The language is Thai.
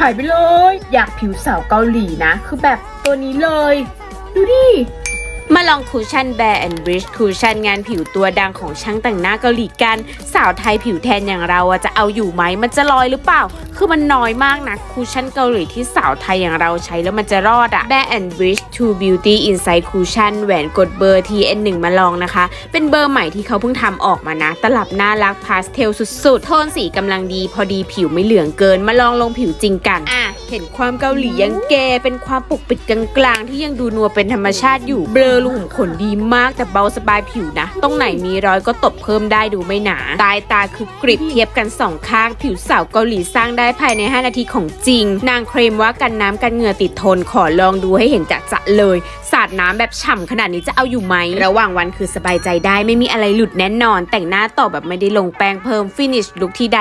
หายไปเลย อยากผิวสาวเกาหลีนะ คือแบบตัวนี้เลย ดูดิ มาลองคูชั่นแบร์แอนด์บริชคูชั่นงานผิวตัวดังของช่างแต่งหน้าเกาหลีกัน สาวไทยผิวแทนอย่างเราอะจะเอาอยู่ไหมมันจะลอยหรือเปล่า คือมันน้อยมากนะคูชั่นเกาหลีที่สาวไทยอย่างเราใช้แล้วมันจะรอดอะ Bare and Bridge True Beauty Inside Cushion แหวนกดเบอร์ TN1 มาลองนะคะ เป็นเบอร์ใหม่ที่เขาเพิ่งทำออกมานะ ตลับน่ารักพาสเทลสุดๆ โทนสีกำลังดีพอดีผิวไม่เหลืองเกินมาลองลงผิวจริงกัน เห็นความเกาหลียังเกเป็นความปกปิดกลางๆ ที่ยังดูนัวเป็นธรรมชาติอยู่ เบลอรูขุมขนดีมากแต่เบาสบายผิวนะ ตรงไหนมีรอยก็ตบเพิ่มได้ดูไม่หนา ตายตาคือกริบเทียบกันสองข้าง ผิวสาวเกาหลีสร้างได้ภายใน 5 นาทีของจริง นางเคลมว่ากันน้ำกันเหงื่อติดทนขอลองดูให้เห็นจะจะเลย สาดน้ำแบบฉ่ำขนาดนี้จะเอาอยู่ไหม ระหว่างวันคือสบายใจได้ไม่มีอะไรหลุดแน่นอน แต่งหน้าต่อแบบไม่ได้ลงแป้งเพิ่มฟินิชลุคที่ได้